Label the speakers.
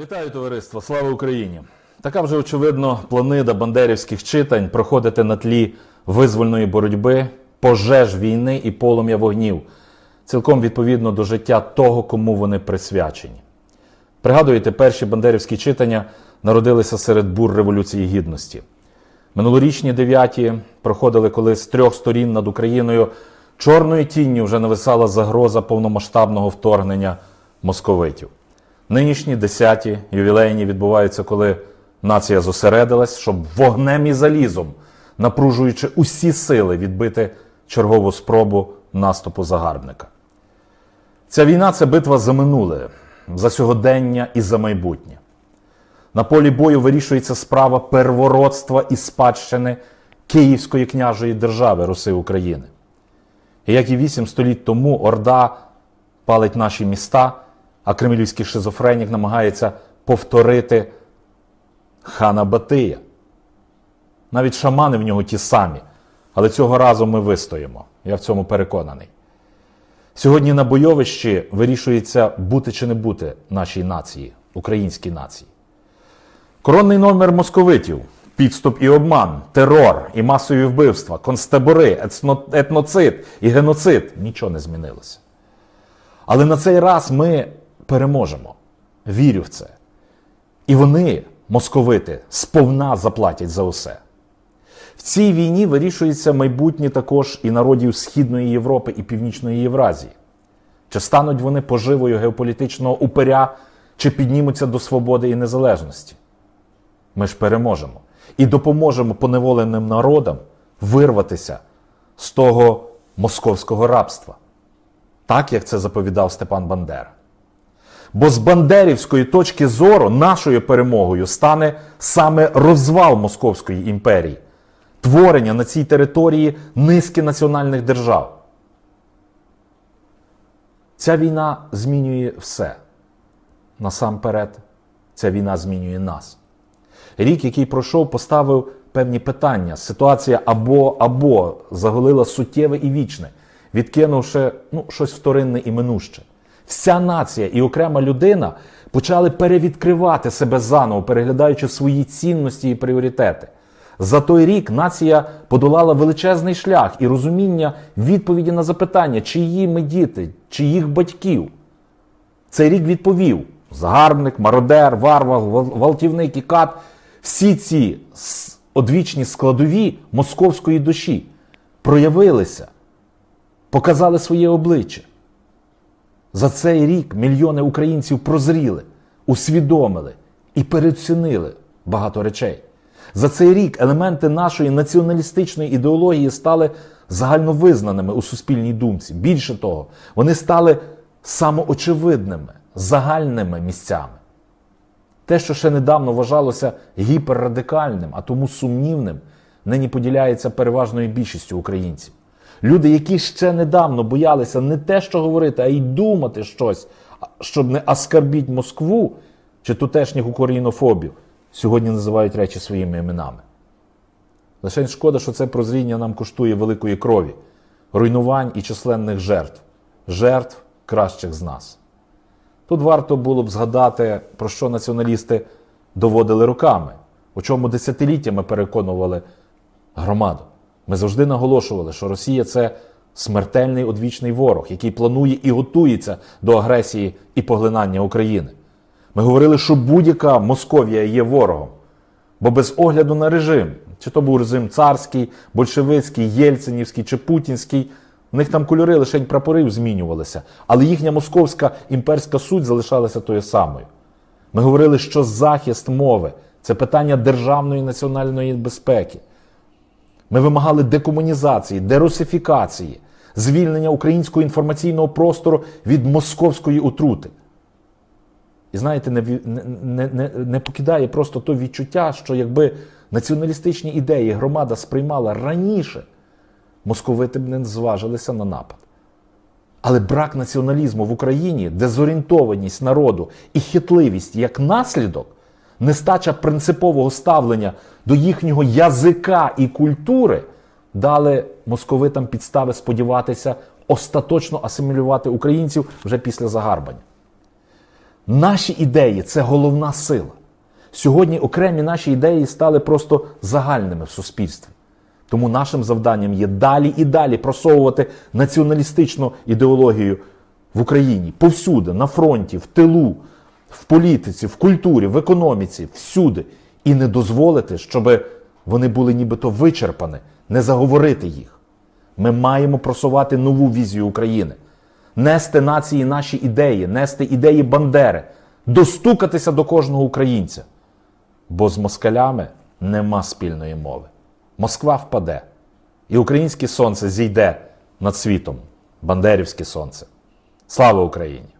Speaker 1: Вітаю товариство! Слава Україні! Така вже очевидно планида бандерівських читань проходити на тлі визвольної боротьби, пожеж війни і полум'я вогнів, цілком відповідно до життя того, кому вони присвячені. Пригадуєте, перші бандерівські читання народилися серед бур Революції Гідності. Минулорічні дев'яті проходили, коли з трьох сторін над Україною чорною тінню вже нависала загроза повномасштабного вторгнення московитів. Нинішні десяті ювілейні відбуваються, коли нація зосередилась, щоб вогнем і залізом, напружуючи усі сили, відбити чергову спробу наступу загарбника. Ця війна це битва за минуле, за сьогодення і за майбутнє. На полі бою вирішується справа первородства і спадщини Київської княжої держави Руси України. І як і вісім століть тому Орда палить наші міста, а кремлівський шизофренік намагається повторити хана Батия. Навіть шамани в нього ті самі, але цього разу ми вистоїмо. Я в цьому переконаний. Сьогодні на бойовищі вирішується бути чи не бути нашій нації, українській нації. Коронний номер московитів, підступ і обман, терор і масові вбивства, концтабори, етноцид і геноцид нічого не змінилося. Але на цей раз ми переможемо. Вірю в це. І вони, московити, сповна заплатять за усе. В цій війні вирішується майбутнє також і народів Східної Європи і Північної Євразії. Чи стануть вони поживою геополітичного упиря, чи піднімуться до свободи і незалежності? Ми ж переможемо і допоможемо поневоленим народам вирватися з того московського рабства, так як це заповідав Степан Бандера. Бо з бандерівської точки зору нашою перемогою стане саме розвал Московської імперії, творення на цій території низки національних держав. Ця війна змінює все. Насамперед, ця війна змінює нас. Рік, який пройшов, поставив певні питання. Ситуація або або заголила суттєве і вічне, відкинувши ну, щось вторинне і минуще. Вся нація і окрема людина почали перевідкривати себе заново, переглядаючи свої цінності і пріоритети. За той рік нація подолала величезний шлях і розуміння відповіді на запитання, чиї ми діти, чиїх батьків. Цей рік відповів: загарбник, мародер, варвар, гвалтівник і кат всі ці одвічні складові московської душі проявилися, показали своє обличчя. За цей рік мільйони українців прозріли, усвідомили і переоцінили багато речей. За цей рік елементи нашої націоналістичної ідеології стали загальновизнаними у суспільній думці. Більше того, вони стали самоочевидними, загальними місцями. Те, що ще недавно вважалося гіперрадикальним, а тому сумнівним, нині поділяється переважною більшістю українців. Люди, які ще недавно боялися не те, що говорити, а й думати щось, щоб не оскарбіть Москву чи тутешніх українофобів, сьогодні називають речі своїми іменами. Лише шкода, що це прозріння нам коштує великої крові, руйнувань і численних жертв, жертв кращих з нас. Тут варто було б згадати, про що націоналісти доводили руками, у чому десятиліттями переконували громаду. Ми завжди наголошували, що Росія це смертельний одвічний ворог, який планує і готується до агресії і поглинання України. Ми говорили, що будь-яка Московія є ворогом, бо без огляду на режим, чи то був режим царський, большевицький, єльцинівський чи путінський, в них там кольори лише прапорів змінювалися, але їхня московська імперська суть залишалася тою самою. Ми говорили, що захист мови це питання державної національної безпеки. Ми вимагали декомунізації, дерусифікації, звільнення українського інформаційного простору від московської отрути. І знаєте, не, не, не, не, покидає просто то відчуття, що якби націоналістичні ідеї громада сприймала раніше, московити б не зважилися на напад. Але брак націоналізму в Україні, дезорієнтованість народу і хитливість як наслідок, нестача принципового ставлення до їхнього язика і культури дали московитам підстави сподіватися остаточно асимілювати українців вже після загарбання. Наші ідеї це головна сила. Сьогодні окремі наші ідеї стали просто загальними в суспільстві. Тому нашим завданням є далі і далі просовувати націоналістичну ідеологію в Україні повсюди, на фронті, в тилу, в політиці, в культурі, в економіці, всюди. І не дозволити, щоб вони були нібито вичерпані, не заговорити їх. Ми маємо просувати нову візію України, нести нації наші ідеї, нести ідеї Бандери, достукатися до кожного українця. Бо з москалями нема спільної мови. Москва впаде, і українське сонце зійде над світом, бандерівське сонце. Слава Україні!